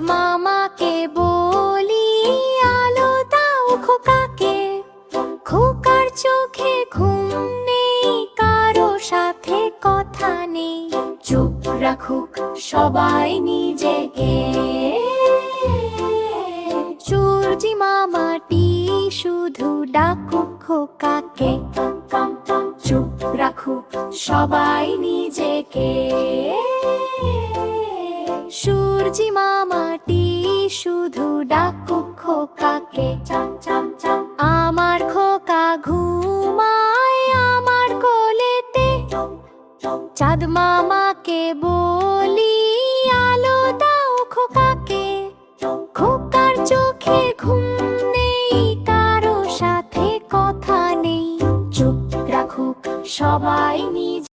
মামাকে বলি, আলো দাও খোকাকে। খোকার চোখে ঘুম নেই, কারও সাথে কথা নেই। চুপ রাখুক সবাই নিজেকে। সূর্যি মামাটি শুধু ডাকুক খোকাকে। চুপ রাখুক সবাই নিজেকে। সূর্যি মামাটি শুধু ডাকুক খোকাকে আমার খোকা ঘুমায় আমার কোলেতে চাঁদ মামাকে বলি আলো দাও খোকাকে খোকার চোখে ঘুম নেই কারও সাথে কথা নেই চুপ রাখুক সবাই নিজ